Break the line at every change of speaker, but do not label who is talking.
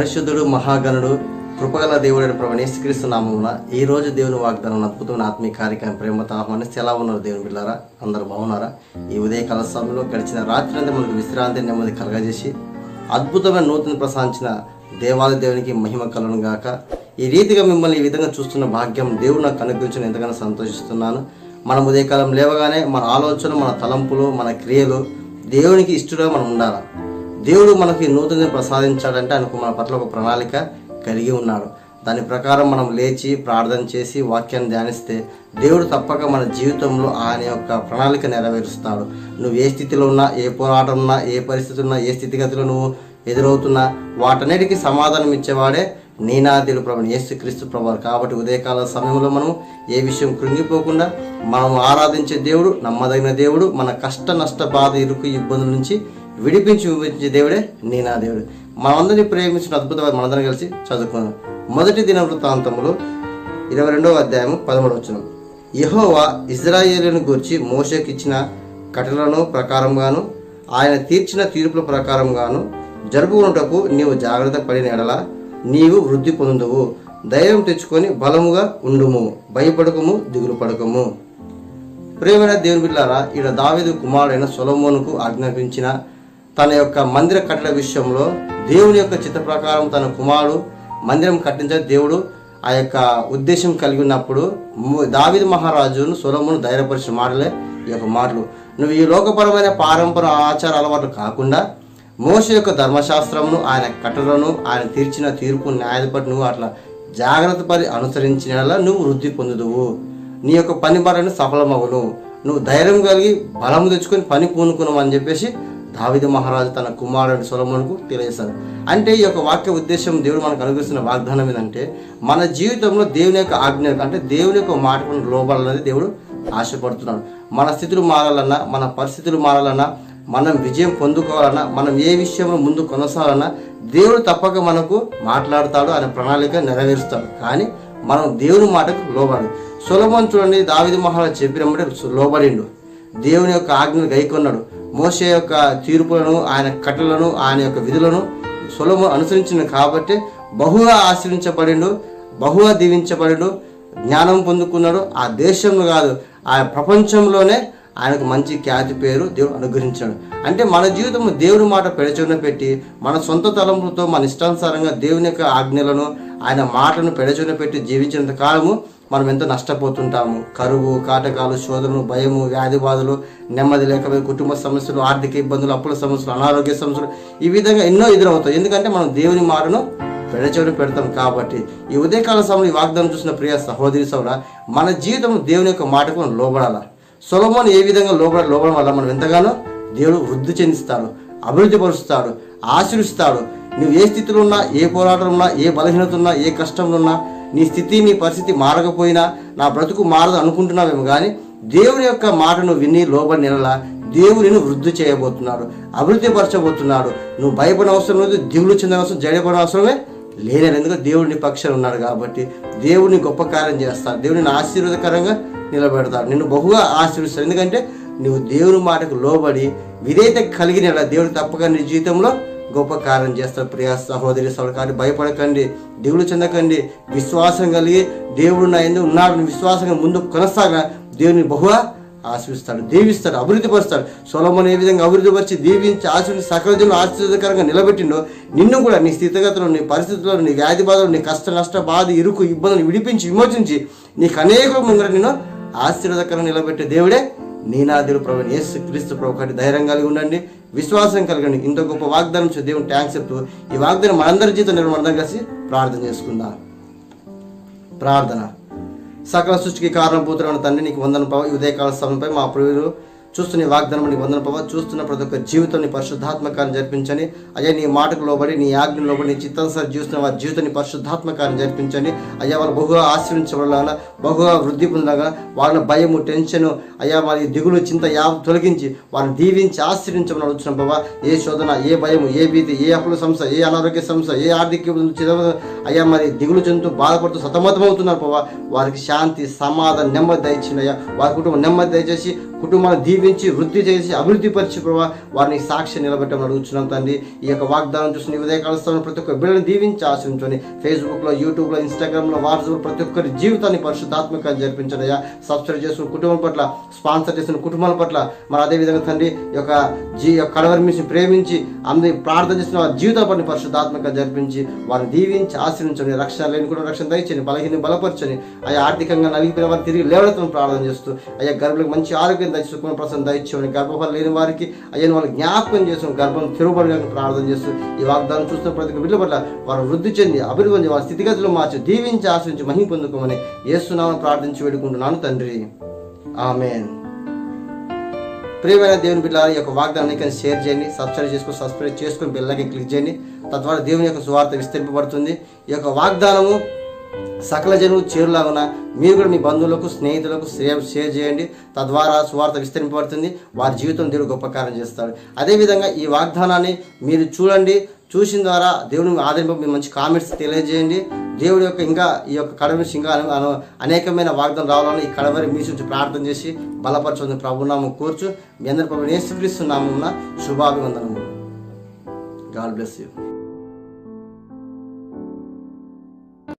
పరిశుద్ధుడు మహాగణుడు కృపగల దేవుడైన ప్రభు యేసుక్రీస్తు నామమున ఈ రోజు దేవుని వాగ్దానం అద్భుతమైన ఆత్మీయ కార్యక్రమం ప్రేమతో ఆహ్వానిస్తే ఎలా ఉన్నారు దేవుని బిళ్ళారా అందరు బాగున్నారా? ఈ ఉదయకాల సమయంలో గడిచిన రాత్రి అంతా మనకు విశ్రాంతి నెమ్మది కలగజేసి అద్భుతమైన నూతన ప్రసాదించిన దేవాలయ దేవునికి మహిమ కలను గాక. ఈ రీతిగా మిమ్మల్ని ఈ విధంగా చూస్తున్న భాగ్యం దేవుడు నాకు అనుగ్రహించిన ఎంతగానో సంతోషిస్తున్నాను. మనం ఉదయకాలం లేవగానే మన ఆలోచన మన తలంపులు మన క్రియలు దేవునికి ఇష్టడుగా మనం ఉండాలి? దేవుడు మనకి నూతన ప్రసాదించాడంటే ఆయనకు మన పట్ల ఒక ప్రణాళిక కలిగి ఉన్నాడు దాని ప్రకారం మనం లేచి ప్రార్థన చేసి వాక్యాన్ని ధ్యానిస్తే దేవుడు తప్పక మన జీవితంలో ఆయన యొక్క ప్రణాళిక నెరవేరుస్తాడు. నువ్వు ఏ స్థితిలో ఉన్నా ఏ పోరాటం ఉన్నా ఏ పరిస్థితి ఉన్నా ఏ స్థితిగతిలో నువ్వు ఎదురవుతున్నా వాటన్నిటికీ సమాధానం ఇచ్చేవాడే నీనాథుడు ప్రభు యేసు క్రీస్తు ప్రభు. కాబట్టి ఉదయకాల సమయంలో మనం ఏ విషయం కృంగిపోకుండా మనం ఆరాధించే దేవుడు నమ్మదగిన దేవుడు మన కష్ట నష్ట బాధ ఇరుకు ఇబ్బందుల నుంచి విడిపించి విడిపించే దేవుడే నీనా దేవుడు. మనందరినీ ప్రేమించిన అద్భుతమైన మనందరం కలిసి చదువుకున్నాం మొదటి దిన వృత్తాంతములు ఇరవై రెండవ అధ్యాయం పదమూడు వచ్చిన యహోవా ఇజ్రాయేలును గూర్చి మోషకి ఇచ్చిన ప్రకారంగాను ఆయన తీర్చిన తీర్పుల ప్రకారంగాను జరుపుకున్నటకు నీవు జాగ్రత్త పడిన ఎడల నీవు వృద్ధి పొందువు ధైర్యం తెచ్చుకొని బలముగా ఉండుము భయపడకము దిగులు పడకము. ప్రేమైన దేవుని బిళ్ళారా ఈడ దావీదు కుమారుడైన సొలమోనుకు ఆజ్ఞాపించిన తన యొక్క మందిర కట్టడ విషయంలో దేవుని యొక్క చిత్త ప్రకారం తన కుమారుడు మందిరం కట్టించే దేవుడు ఆ యొక్క ఉద్దేశం కలిగి ఉన్నప్పుడు ము- మహారాజును సొలమును ధైర్యపరిచిన మాటలే ఈ యొక్క మాటలు. నువ్వు ఈ లోకపరమైన పారంపర ఆచార అలవాట్లు కాకుండా మోస యొక్క ధర్మశాస్త్రమును ఆయన కట్టలను ఆయన తీర్చిన తీర్పు న్యాయపడి నువ్వు అట్లా జాగ్రత్త పడి అనుసరించిన నువ్వు వృద్ధి పొందుదువు. నీ యొక్క పని పనులను సఫలమవును నువ్వు ధైర్యం కలిగి బలము తెచ్చుకొని పని పూనుకున్నావు అని చెప్పేసి దావిద మహారాజు తన కుమారుడు సొలమునకు తెలియజేశాడు అంటే ఈ యొక్క వాక్య ఉద్దేశం దేవుడు మనకు అనుగ్రహిస్తున్న వాగ్దానం ఏంటంటే మన జీవితంలో దేవుని యొక్క ఆజ్ఞ అంటే దేవుని యొక్క మాటకు లోబడాలని దేవుడు ఆశపడుతున్నాడు. మన స్థితులు మారాలన్నా మన పరిస్థితులు మారాలన్నా మనం విజయం పొందుకోవాలన్నా మనం ఏ విషయంలో ముందు కొనసాగాలన్నా దేవుడు తప్పక మనకు మాట్లాడతాడు అనే ప్రణాళిక నెరవేరుస్తాడు. కానీ మనం దేవుని మాటకు లోబడి సులభం చూడండి దావిది మహారాజు చెప్పినప్పుడే లోబడిండు. దేవుని యొక్క ఆజ్ఞను గైకొన్నాడు. మోసే యొక్క తీర్పులను ఆయన కట్టలను ఆయన యొక్క విధులను సులభం అనుసరించింది కాబట్టి బహుగా ఆశ్రయించబడిండు బహుగా దీవించబడిండు జ్ఞానం పొందుకున్నాడు. ఆ దేశంలో కాదు ఆ ప్రపంచంలోనే ఆయనకు మంచి ఖ్యాతి పేరు దేవుడు అనుగ్రహించాడు. అంటే మన జీవితం దేవుని మాట పెడచొన పెట్టి మన సొంత తలంపులతో మన ఇష్టానుసారంగా దేవుని యొక్క ఆజ్ఞలను ఆయన మాటను పెడచొన పెట్టి జీవించినంత కాలము మనం ఎంతో నష్టపోతుంటాము. కరువు కాటకాలు శోధనలు భయము వ్యాధి బాధలు నెమ్మది లేకపోతే కుటుంబ సమస్యలు ఆర్థిక ఇబ్బందులు అప్పుల సమస్యలు అనారోగ్య సమస్యలు ఈ విధంగా ఎన్నో ఎదురవుతాయి. ఎందుకంటే మనం దేవుని మాటను పెడచెవిని పెడతాం కాబట్టి ఈ ఉదయకాల సమయంలో ఈ వాగ్దానం చూసిన ప్రియ సహోదరి సౌర మన జీవితం దేవుని యొక్క మాటకు మనం లోబడాలా? సొలమోన్ ఏ విధంగా లోబడ లోబడం వల్ల మనం ఎంతగానో దేవుడు వృద్ధి చెందిస్తాడు అభివృద్ధి పరుస్తాడు ఆశీర్స్తాడు నువ్వు ఏ స్థితిలో ఉన్నా ఏ పోరాటం ఉన్నా ఏ బలహీనత ఉన్నా ఏ కష్టంలో ఉన్నా నీ స్థితి నీ పరిస్థితి మారకపోయినా నా బ్రతుకు మారదు అనుకుంటున్నావేమో కానీ దేవుని యొక్క మాటను విని లోబడి నెలలా దేవుడు వృద్ధి చేయబోతున్నాడు అభివృద్ధి పరచబోతున్నాడు నువ్వు భయపడిన అవసరం లేదు దిగులు చెందిన అవసరం జయపడిన అవసరమే లేని ఎందుకంటే దేవుడిని పక్షాలు ఉన్నాడు కాబట్టి దేవుడిని గొప్ప కార్యం చేస్తాడు. దేవుడిని ఆశీర్వాదకరంగా నిలబెడతాడు. నిన్ను బహుగా ఆశీర్వదిస్తాడు. ఎందుకంటే నువ్వు దేవుని మాటకు లోబడి విధేయత కలిగిన దేవుడు తప్పక నీ జీవితంలో గొప్ప కార్యం చేస్తాడు ప్రియా సహోదరి సోదరు భయపడకండి దిగులు చెందకండి. విశ్వాసం కలిగి దేవుడు నా ఎందుకు ఉన్నాడు విశ్వాసంగా ముందు కొనసాగా దేవుని బహుగా ఆశీర్విస్తాడు దీవిస్తాడు అభివృద్ధి పరుస్తాడు సొలమోన్ ఏ విధంగా అభివృద్ధి పరిచి దీవించి ఆశీర్వది సకల జనులు ఆశీర్వదకరంగా నిలబెట్టిండో నిన్ను కూడా నీ స్థితిగతులు నీ పరిస్థితుల్లో నీ వ్యాధి బాధలు నీ కష్ట నష్ట బాధ ఇరుకు ఇబ్బందులు విడిపించి విమోచించి నీకు అనేక ముందర నిన్ను ఆశీర్వదకరంగా నిలబెట్టే దేవుడే నీనాథుడు ప్రభు యేసు క్రీస్తు ప్రభు ఒకటి ధైర్యం కలిగి ఉండండి విశ్వాసం కలగండి. ఇంత గొప్ప వాగ్దానం ఇచ్చే దేవుని ట్యాంక్స్ చెప్తూ ఈ వాగ్దానం మనందరి జీవితం నిర్మాణం కలిసి ప్రార్థన చేసుకుందాం. ప్రార్థన. సకల సృష్టికి కారణం కారణభూతులైన తండ్రి నీకు వందన ఈ ఉదయకాల సమయంపై మా ప్రియులు చూస్తున్న వాగ్దానం నీకు వందన ప్రభావ చూస్తున్న ప్రతి ఒక్క జీవితం నీ పరిశుద్ధాత్మకాన్ని జరిపించని అయ్యా నీ మాటకు లోబడి నీ ఆజ్ఞ లోబడి నీ చిత్తానుసారి జీవిస్తున్న వారి జీవితాన్ని పరిశుద్ధాత్మకాన్ని జరిపించని అయ్యా వాళ్ళు బహుగా ఆశ్రయించబడాలా బహుగా వృద్ధి పొందగా వాళ్ళ భయము టెన్షన్ అయ్యా వారి దిగులు చింత యా తొలగించి వారిని దీవించి ఆశ్రయించమని వచ్చిన బాబా ఏ శోధన ఏ భయము ఏ భీతి ఏ అప్పుల సంస్థ ఏ అనారోగ్య సంస్థ ఏ ఆర్థిక అయ్యా మరి దిగులు చెందుతూ బాధపడుతూ సతమతమవుతున్నారు ప్రభావ వారికి శాంతి సమాధానం నెమ్మది దయచింది అయ్యా. వారి కుటుంబం నెమ్మది దయచేసి కుటుంబాన్ని దీవించి వృద్ధి చేసి అభివృద్ధి పరిచి ప్రభావ వారిని సాక్షి నిలబెట్టమని అడుగుతున్నాం తండ్రి. ఈ యొక్క వాగ్దానం చూసిన ఈ కాలస్థానం ప్రతి ఒక్క బిడ్డను దీవించి ఆశ్రయించండి ఫేస్బుక్లో యూట్యూబ్లో ఇన్స్టాగ్రామ్లో వాట్సాప్లో ప్రతి ఒక్కరి జీవితాన్ని పరిశుద్ధాత్మకంగా జరిపించండి అయ్యా. సబ్స్క్రైబ్ చేసిన కుటుంబం పట్ల స్పాన్సర్ చేసిన కుటుంబాల పట్ల మరి అదేవిధంగా తండ్రి ఈ యొక్క జీ కడవరి మిషన్ ప్రేమించి అందరి ప్రార్థన చేసిన వారి జీవితాల పట్ల పరిశుద్ధాత్మకంగా జరిపించి వారిని దీవించి ఆశ్రయించండి రక్షణ లేని కూడా రక్షణ దయచండి బలహీన బలపరచని అయ్యా ఆర్థికంగా నలిగిపోయిన వారిని తిరిగి లేవడతను ప్రార్థన చేస్తూ అయ్యా గర్భులకు మంచి ఆరోగ్యం దయచి సుఖం ప్రసన్న దయచేయమని గర్భఫలం లేని వారికి అయ్యను వాళ్ళు జ్ఞాపకం చేసుకుని గర్భం తిరుగుబడి ప్రార్థన చేస్తూ ఈ వాగ్దానం చూస్తున్న ప్రతి ఒక్క పట్ల వారు వృద్ధి చెంది అభివృద్ధి చెంది వారి స్థితిగతులు మార్చి దీవించి ఆశ్రయించి మహిం పొందుకోమని ఏసునామని ప్రార్థించి వేడుకుంటున్నాను తండ్రి. ఆమెన్. ప్రియమైన దేవుని బిడ్డలారా ఈ యొక్క వాగ్దానాన్ని కానీ షేర్ చేయండి సబ్స్క్రైబ్ చేసుకుని సబ్స్క్రైబ్ చేసుకొని బిల్లకి క్లిక్ చేయండి. తద్వారా దేవుని యొక్క సువార్త విస్తరింపబడుతుంది. ఈ యొక్క వాగ్దానము సకల జనులు చేరులాగున మీరు కూడా మీ బంధువులకు స్నేహితులకు షేర్ షేర్ చేయండి. తద్వారా సువార్త విస్తరింపబడుతుంది. వారి జీవితం దేవుడు గొప్ప కార్యం చేస్తాడు. అదేవిధంగా ఈ వాగ్దానాన్ని మీరు చూడండి. చూసిన ద్వారా దేవుని ఆదరింపు మీ మంచి కామెంట్స్ తెలియజేయండి. దేవుడి యొక్క ఇంకా ఈ యొక్క కడవరి ఇంకా అనేకమైన వాగ్దానం రావాలని ఈ కడవరి మీ నుంచి ప్రార్థన చేసి బలపరచుకుని ప్రభునాము కోర్చు. మీ అందరి ప్రభు యేసుక్రీస్తు నామమున శుభాభివందనములు. God bless you.